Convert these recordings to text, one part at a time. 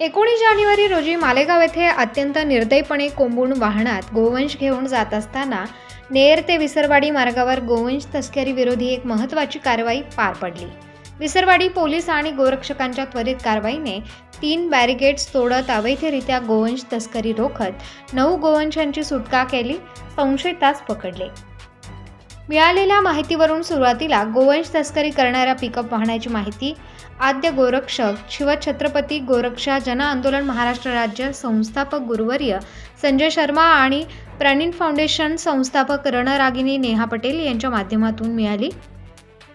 एकोणीस जानेवारी रोजी मालेगाव येथे अत्यंत निर्दयपणे कोंबून वाहनात गोवंश घेऊन जात असताना नेर ते विसरवाडी मार्गावर गोवंश तस्करी विरोधी एक महत्त्वाची कारवाई पार पडली. विसरवाडी पोलीस आणि गोरक्षकांच्या त्वरित कारवाईने तीन बॅरिगेड्स तोडत अवैधरित्या गोवंश तस्करी रोखत नऊ गोवंशांची सुटका केली संशयितास पकडले. मिळालेल्या माहितीवरून सुरुवातीला गोवंश तस्करी करणाऱ्या पिकअप वाहनाची माहिती आद्य गोरक्षक शिवछत्रपती गोरक्षा जन आंदोलन महाराष्ट्र राज्य संस्थापक गुरुवर्य संजय शर्मा आणि प्राणीन फाउंडेशन संस्थापक रणरागिनी नेहा पटेल यांच्या माध्यमातून मिळाली.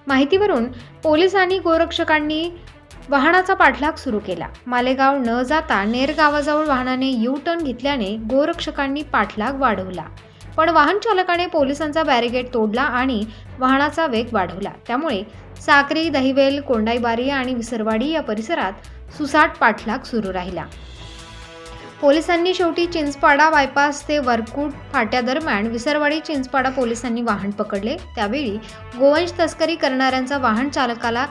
माहितीवरून पोलीस आणि गोरक्षकांनी वाहनाचा पाठलाग सुरू केला. मालेगाव न जाता नेर गावाजवळ वाहनाने यू टर्न घेतल्याने गोरक्षकांनी पाठलाग वाढवला. पण वाहन चालकाने पोलिसांचा बॅरिगेड तोडला आणि वाहनाचा वेग वाढवला. त्यामुळे साक्री दहिवेल कोंडाईबारी आणि विसरवाडी या परिसरात सुसाट पाठलाग सुरू राहिला. पोलिसांनी शेवटी चिंचपाडा बायपास ते वरकूट फाट्यादरम्यान विसरवाडी चिंचपाडा पोलिसांनी वाहन पकडले. त्यावेळी गोवंश तस्करी करणाऱ्यांचा वाहन चालकाला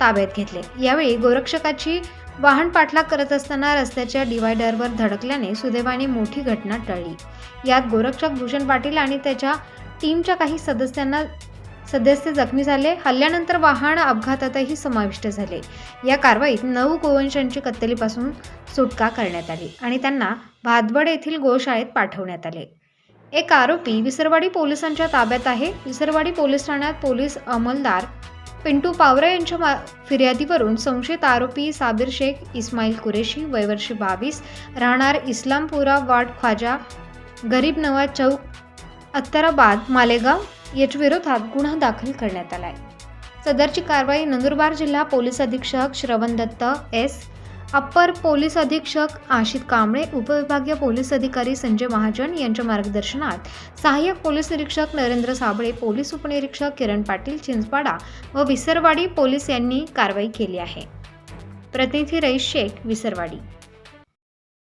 ताब्यात घेतले. यावेळी गोरक्षकाची वाहन पाठलाग करत असताना रस्त्याच्या डिवायडरवर धडकल्याने सुदैवाने मोठी घटना टळली. यात गोरक्षक भूषण पाटील आणि त्याच्या टीमच्या काही सदस्यांना सदस्य जखमी झाले. हल्ल्यानंतर वाहन अपघातातही समाविष्ट झाले. या कारवाईत नऊ गोवंशांची कत्तलीपासून सुटका करण्यात आली आणि त्यांना भातबड येथील गोशाळेत पाठवण्यात आले. एक आरोपी विसरवाडी पोलिसांच्या ताब्यात आहे. विसरवाडी पोलीस ठाण्यात पोलीस अंमलदार पिंटू पावरा यांच्या मा फिर्यादीवरून संशयित आरोपी साबिर शेख इस्माईल कुरेशी वयवर्षी बावीस राहणार इस्लामपुरा वाड ख्वाजा गरीब नवाज चौक अत्तराबाद मालेगाव याच्या विरोधात गुन्हा दाखल करण्यात आला आहे सदरची कारवाई नंदुरबार जिल्हा पोलीस अधीक्षक श्रवण दत्त एस. अप्पर पोलीस अधीक्षक आशित कांबळे उपविभागीय पोलीस अधिकारी संजय महाजन यांच्या मार्गदर्शनात सहाय्यक पोलीस निरीक्षक नरेंद्र साबळे पोलीस उपनिरीक्षक किरण पाटील चिंचपाडा व विसरवाडी पोलीस यांनी कारवाई केली आहे. प्रतिनिधी रईस शेख विसरवाडी.